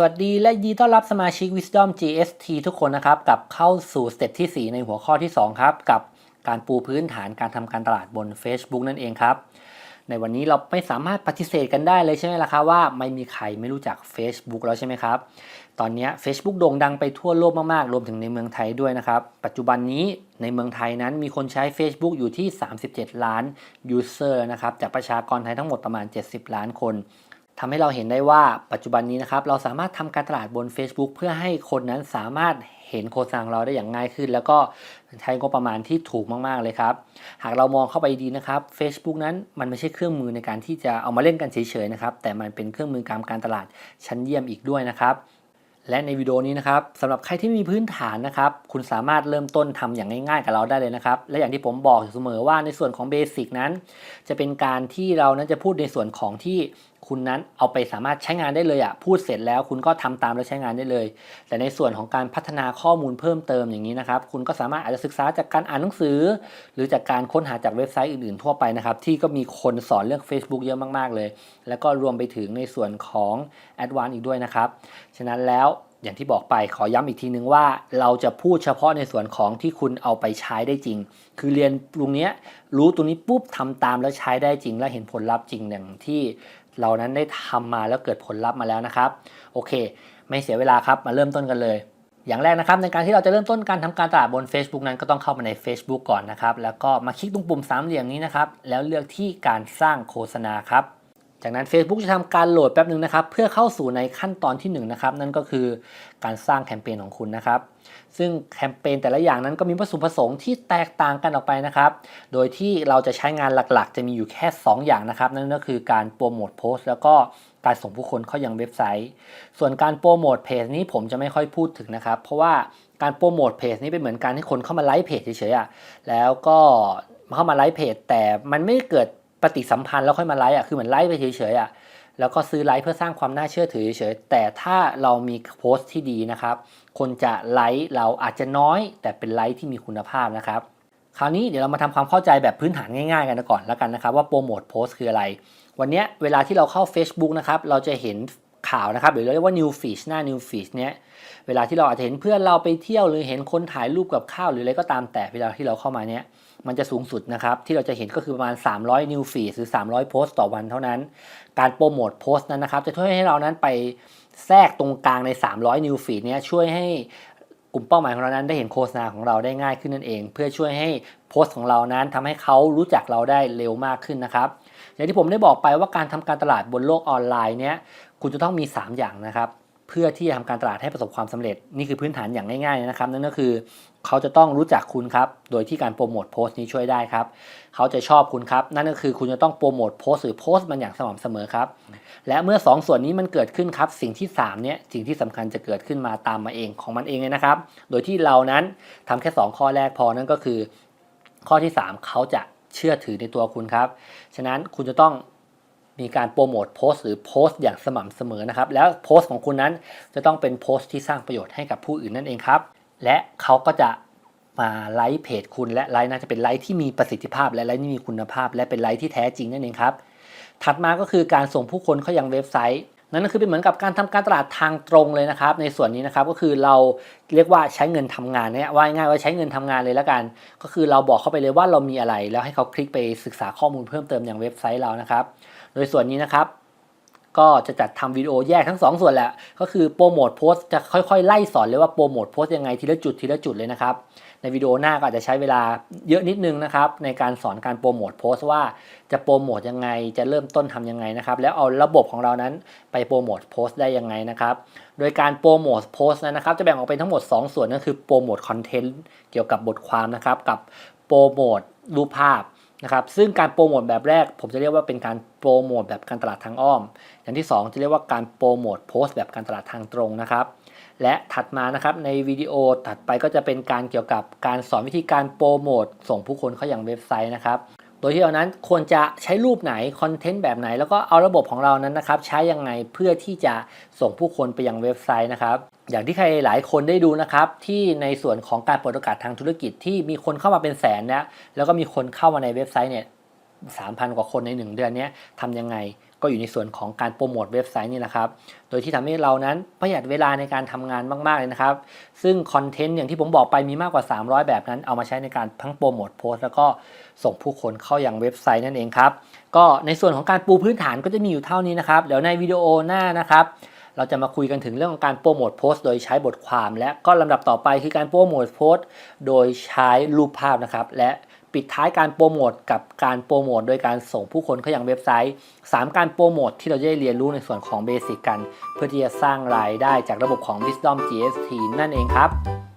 สวัสดีและยินดีต้อนรับสมาชิก Wisdom GST ทุกคนนะครับกับเข้าสู่สเต็ปที่ 4 ในหัวข้อที่ 2 ครับ กับการปูพื้นฐานการทำการตลาดบน Facebook นั่นเองครับ ในวันนี้เราไม่สามารถปฏิเสธกันได้เลยใช่ไหมล่ะครับว่าไม่มีใครไม่รู้จัก Facebook แล้วใช่ไหมครับ ตอนนี้ Facebook โด่งดังไปทั่วโลกมากๆ รวมถึงในเมืองไทยด้วยนะครับ ปัจจุบันนี้ในเมืองไทยนั้นมีคนใช้ Facebook อยู่ที่ 37 ล้าน user นะครับจากประชากรไทยทั้งหมดประมาณ 70 ล้านคน ทำให้เราเห็นได้ว่าปัจจุบันนี้นะครับเราสามารถทำการตลาดบน Facebook เพื่อให้คนนั้นสามารถเห็นโฆษณาของเราได้อย่างง่ายขึ้น แล้วก็ใช้งบประมาณที่ถูกมากๆเลยครับ หากเรามองเข้าไปดีนะครับ Facebook นั้นมันไม่ใช่เครื่องมือในการที่จะเอามาเล่นกันเฉยๆนะครับแต่มันเป็นเครื่องมือการการตลาดชั้นเยี่ยมอีกด้วยนะครับและในวิดีโอนี้นะครับสำหรับใครที่มีพื้นฐานนะครับ คุณสามารถเริ่มต้นทำอย่างง่ายๆกับเราได้เลยนะครับ และอย่างที่ผมบอกอยู่เสมอว่าในส่วนของเบสิกนั้น จะเป็นการที่เรานั้นจะพูดในส่วนของที่ คุณนั้นเอาไปสามารถใช้งานได้เลยอะ่ะพูดเสร็จแล้วคุณก็ทำตามแล้วใช้งานได้เลย แต่ในส่วนของการพัฒนาข้อมูลเพิ่มเติมอย่างนี้นะครับคุณก็สามารถอาจจะศึกษาจากการอ่านหนังสือ หรือจากการค้นหาจากเว็บไซต์อื่นๆ ทั่วไปนะครับที่ก็มีคนสอนเรื่อง Facebook เยอะมากๆเลย แล้วก็รวมไปถึงในส่วนของ a d v a n c e อีกด้วยนะครับฉะนั้นแล้วอย่างที่บอกไปขอย้ำอีกทีนึงว่า เราจะพูดเฉพาะในส่วนของที่คุณเอาไปใช้ได้จริง คือเรียนตรงนี้รู้ตรงนี้ปุ๊บทำตามแล้วใช้ได้จริง และเห็นผลลัพธ์จริงอย่างที่ เรานั้นได้ทำมาแล้วเกิดผลลัพธ์มาแล้วนะครับ โอเค ไม่เสียเวลาครับมาเริ่มต้นกันเลย อย่างแรกนะครับในการที่เราจะเริ่มต้นการทำการตลาดบน Facebook นั้นก็ต้องเข้ามาใน Facebook ก่อนนะครับ แล้วก็มาคลิกตรงปุ่มสามเหลี่ยมนี้นะครับแล้วเลือกที่การสร้างโฆษณาครับ จากนั้น Facebook จะทำการโหลดแป๊บหนึ่งนะครับ เพื่อเข้าสู่ในขั้นตอนที่1นงนะครับ นั่นก็คือการสร้างแคมเปญของคุณนะครับ ซึ่งแคมเปญแต่ละอย่างนั้นก็มีวัตถุประสงค์ที่แตกต่างกันออกไปนะครับ โดยที่เราจะใช้งานหลักๆ จะมีอยู่แค่ 2 อย่างนะครับ นั่นก็คือการโปรโมทโพสต์แล้วก็การส่งผู้คนเข้ายังเว็บไซต์ ส่วนการโปรโมทเพจนี้ผมจะไม่ค่อยพูดถึงนะครับ เพราะว่าการโปรโมทเพจนี้เป็นเหมือนการที่คนเข้ามาไลค์เพจเฉยๆอะแล้วก็เข้ามาไลค์เพจแต่มันไม่เกิด ปฏิสัมพันธ์แล้วค่อยมาไลค์อะคือเหมือนไลค์ไปเฉยๆอะแล้วก็ซื้อไลค์เพื่อสร้างความน่าเชื่อถือเฉยๆแต่ถ้าเรามีโพสต์ที่ดีนะครับ คนจะไลค์เราอาจจะน้อย แต่เป็นไลค์ที่มีคุณภาพนะครับ คราวนี้เดี๋ยวเรามาทำความเข้าใจแบบพื้นฐานง่ายๆ กันก่อนแล้วกันนะครับ ว่าโปรโมทโพสต์คืออะไร วันนี้เวลาที่เราเข้า Facebook นะครับเราจะเห็นข่าวนะครับหรือเรียกว่า new feed หน้า new feed เนี้ย เวลาที่เราอาจจะเห็นเพื่อนเราไปเที่ยวหรือเห็นคนถ่ายรูปกับข้าวหรืออะไรก็ตามแต่เวลาที่เราเข้ามาเนี้ยมันจะสูงสุดนะครับ ที่เราจะเห็นก็คือประมาณ 300 new feed หรือ 300 โพสต์ต่อวันเท่านั้น การโปรโมทโพสต์นั้นนะครับ จะช่วยให้เรานั้นไปแทรกตรงกลางใน 300 new feed เนี้ยช่วยให้กลุ่มเป้าหมายของเรานั้นได้เห็นโฆษณาของเราได้ง่ายขึ้นนั่นเอง เพื่อช่วยให้โพสต์ของเรานั้นทำให้เขารู้จักเราได้เร็วมากขึ้นนะครับอย่างที่ผมได้บอกไปว่าการทำการตลาดบนโลกออนไลน์เนี้ยคุณจะต้องมี 3 อย่างนะครับ เพื่อที่จะทำการตลาดให้ประสบความสำเร็จนี่คือพื้นฐานอย่างง่ายๆนะครับนั่นก็คือเขาจะต้องรู้จักคุณครับโดยที่การโปรโมทโพสต์นี้ช่วยได้ครับเขาจะชอบคุณครับนั่นก็คือคุณจะต้องโปรโมทโพสต์หรือโพสต์มันอย่างสม่ำเสมอครับและเมื่อ 2 ส่วนนี้มันเกิดขึ้นครับสิ่งที่3เนี่ยสิ่งที่สำคัญจะเกิดขึ้นมาตามมาเองของมันเองเลยนะครับ โดยที่เรานั้นทำแค่ 2 ข้อแรกพอนั่นก็คือ ข้อที่ 3 เขาจะเชื่อถือในตัวคุณครับฉะนั้นคุณจะต้อง มีการโปรโมทโพสต์หรือโพสต์อย่างสม่ำเสมอนะครับ แล้วโพสต์ของคุณนั้นจะต้องเป็นโพสต์ที่สร้างประโยชน์ให้กับผู้อื่นนั่นเองครับ และเขาก็จะมาไลค์เพจคุณและไลค์น่าจะเป็นไลค์ที่มีประสิทธิภาพ และไลค์ที่มีคุณภาพ และเป็นไลค์ที่แท้จริงนั่นเองครับ ถัดมาก็คือการส่งผู้คนเข้ายังเว็บไซต์นั่นก็คือเป็นเหมือนกับการทำการตลาดทางตรงเลยนะครับ ในส่วนนี้นะครับก็คือเราเรียกว่าใช้เงินทำงานเนี่ยว่าง่ายว่าใช้เงินทำงานเลยแล้วกัน ก็คือเราบอกเข้าไปเลยว่าเรามีอะไร แล้วให้เขาคลิกไปศึกษาข้อมูลเพิ่มเติมอย่างเว็บไซต์เรานะครับ โดยส่วนนี้นะครับ ก็จะจัดทำวิดีโอแยกทั้ง2ส่วนแหละ ก็คือโปรโมทโพสจะค่อยๆ ไล่สอนเลยว่าโปรโมทโพสยังไงทีละจุดทีละจุดเลยนะครับ ในวิดีโอหน้าก็อาจจะใช้เวลาเยอะนิดนึงนะครับ ในการสอนการโปรโมทโพสว่าจะโปรโมทยังไงจะเริ่มต้นทำยังไงนะครับ แล้วเอาระบบของเรานั้นไปโปรโมทโพสได้ยังไงนะครับ โดยการโปรโมทโพสนั้นนะครับ จะแบ่งออกเป็นทั้งหมด 2 ส่วนนั่นคือโปรโมทคอนเทนต์เกี่ยวกับบทความนะครับกับโปรโมทรูปภาพ นะครับซึ่งการโปรโมทแบบแรก ผมจะเรียกว่าเป็นการโปรโมทแบบการตลาดทางอ้อม อย่างที่ 2 จะเรียกว่าการโปรโมทโพสต์แบบการตลาดทางตรงนะครับ และถัดมานะครับในวิดีโอถัดไปก็จะเป็นการเกี่ยวกับการสอนวิธีการโปรโมทส่งผู้คนเข้าอย่างเว็บไซต์นะครับ โดยที่เรานั้นควรจะใช้รูปไหนคอนเทนต์แบบไหน แล้วก็เอาระบบของเรานั้นนะครับ ใช้ยังไงเพื่อที่จะส่งผู้คนไปยังเว็บไซต์นะครับ อย่างที่ใครหลายคนได้ดูนะครับ ที่ในส่วนของการเปิดโอกาสทางธุรกิจที่มีคนเข้ามาเป็นแสนนะแล้วก็มีคนเข้ามาในเว็บไซต์เนี่ย 3,000 กว่าคนใน 1 เดือนนี้ทำยังไงก็อยู่ในส่วนของการโปรโมทเว็บไซต์นี่แหละครับ โดยที่ทำให้เรานั้นประหยัดเวลาในการทำงานมาก ๆ เลยนะครับ ซึ่งคอนเทนต์อย่างที่ผมบอกไปมีมากกว่า 300 แบบนั้น เอามาใช้ในการทั้งโปรโมทโพสแล้วก็ส่งผู้คนเข้าอยัางเว็บไซต์นั่นเองครับ ก็ในส่วนของการปูพื้นฐานก็จะมีอยู่เท่านี้นะครับ เดี๋ยวในวิดีโอหน้านะครับ เราจะมาคุยกันถึงเรื่องของการโปรโมทโพสโดยใช้บทความ และก็ลำดับต่อไปคือการโปรโมทโพสโดยใช้รูปภาพนะครับ และ ปิดท้ายการโปรโมทกับการโปรโมทโดยการส่งผู้คนเข้ายัางเว็บไซต์ 3 การโปรโมทที่เราจะได้เรียนรู้ในส่วนของเบสิกกัน เพื่อที่จะสร้างรายได้จากระบบของ Wisdom GST นั่นเองครับ